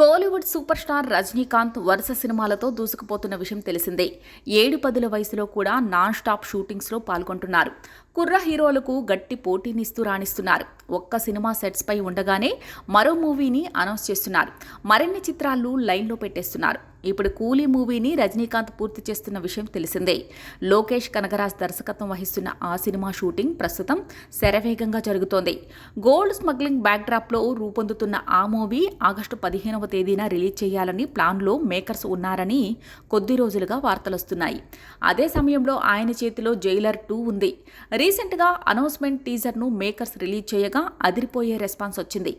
Kollywood super star Rajinikanth వరుస సినిమాలతో దూసుకుపోతున్న విషయం తెలిసిందే. ఏడు పదుల వయసులో కూడా నాన్ స్టాప్ షూటింగ్స్లో పాల్గొంటున్నారు. కుర్ర హీరోలకు గట్టి పోటీనిస్తూ రాణిస్తున్నారు. ఒక్క సినిమా సెట్స్పై ఉండగానే మరో మూవీని అనౌన్స్ చేస్తున్నారు. మరిన్ని చిత్రాలు లైన్లో పెట్టేస్తున్నారు. ఇప్పుడు కూలీ మూవీని రజనీకాంత్ పూర్తి చేస్తున్న విషయం తెలిసిందే. లోకేష్ కనగరాజ్ దర్శకత్వం వహిస్తున్న ఆ సినిమా షూటింగ్ ప్రస్తుతం శరవేగంగా జరుగుతోంది. గోల్డ్ స్మగ్లింగ్ బ్యాక్డ్రాప్లో రూపొందుతున్న ఆ మూవీ ఆగస్టు పదిహేనవ తేదీన రిలీజ్ చేయాలని ప్లాన్లో మేకర్స్ ఉన్నారని కొద్ది రోజులుగా వార్తలొస్తున్నాయి. అదే సమయంలో ఆయన చేతిలో జైలర్ టూ ఉంది. రీ రీసెంట్గా అనౌన్స్మెంట్ టీజర్ను మేకర్స్ రిలీజ్ చేయగా అదిరిపోయే రెస్పాన్స్ వచ్చింది.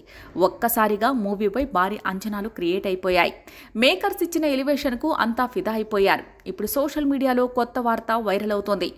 ఒక్కసారిగా మూవీపై భారీ అంచనాలు క్రియేట్ అయిపోయాయి. మేకర్స్ ఇచ్చిన ఎలివేషన్కు అంతా ఫిదా అయిపోయారు. ఇప్పుడు సోషల్ మీడియాలో కొత్త వార్త వైరల్ అవుతోంది.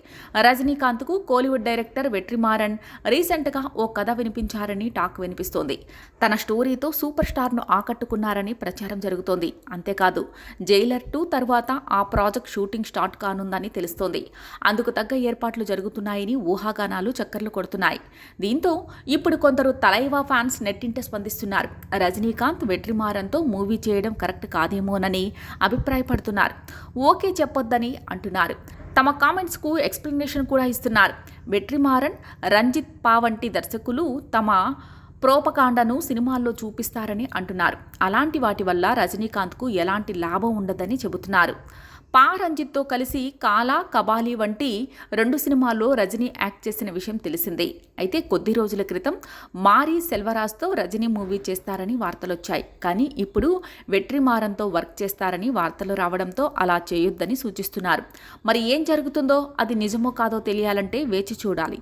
రజనీకాంత్కు కోలీవుడ్ డైరెక్టర్ వెట్రిమారన్ రీసెంట్గా ఓ కథ వినిపించారని టాక్ వినిపిస్తోంది. తన స్టోరీతో సూపర్ స్టార్ను ఆకట్టుకున్నారని ప్రచారం జరుగుతోంది. అంతేకాదు జైలర్ టూ తర్వాత ఆ ప్రాజెక్ట్ షూటింగ్ స్టార్ట్ కానుందని తెలుస్తోంది. అందుకు తగ్గ ఏర్పాట్లు జరుగుతున్నాయని ఊహాగానాలు చక్కర్లు కొడుతున్నాయి. దీంతో ఇప్పుడు కొందరు తలైవా ఫ్యాన్స్ నెట్టింట స్పందిస్తున్నారు. రజనీకాంత్ వెట్రిమారన్తో మూవీ చేయడం కరెక్ట్ కాదేమోనని అభిప్రాయపడుతున్నారు. ఓకే చెప్పొద్దని అంటున్నారు. తమ కామెంట్స్కు ఎక్స్ప్లెనేషన్ కూడా ఇస్తున్నారు. వెట్రిమారన్ రంజిత్ పావంటి దర్శకులు తమ ప్రోపకాండను సినిమాల్లో చూపిస్తారని అంటున్నారు. అలాంటి వాటి వల్ల రజనీకాంత్కు ఎలాంటి లాభం ఉండదని చెబుతున్నారు. పా రంజిత్తో కలిసి కాలా కబాలి వంటి రెండు సినిమాల్లో రజనీ యాక్ట్ చేసిన విషయం తెలిసిందే. అయితే కొద్ది రోజుల క్రితం మారీ సెల్వరాజ్తో రజనీ మూవీ చేస్తారని వార్తలొచ్చాయి. కానీ ఇప్పుడు వెట్రిమారంతో వర్క్ చేస్తారని వార్తలు రావడంతో అలా చేయొద్దని సూచిస్తున్నారు. మరి ఏం జరుగుతుందో అది నిజమో కాదో తెలియాలంటే వేచి చూడాలి.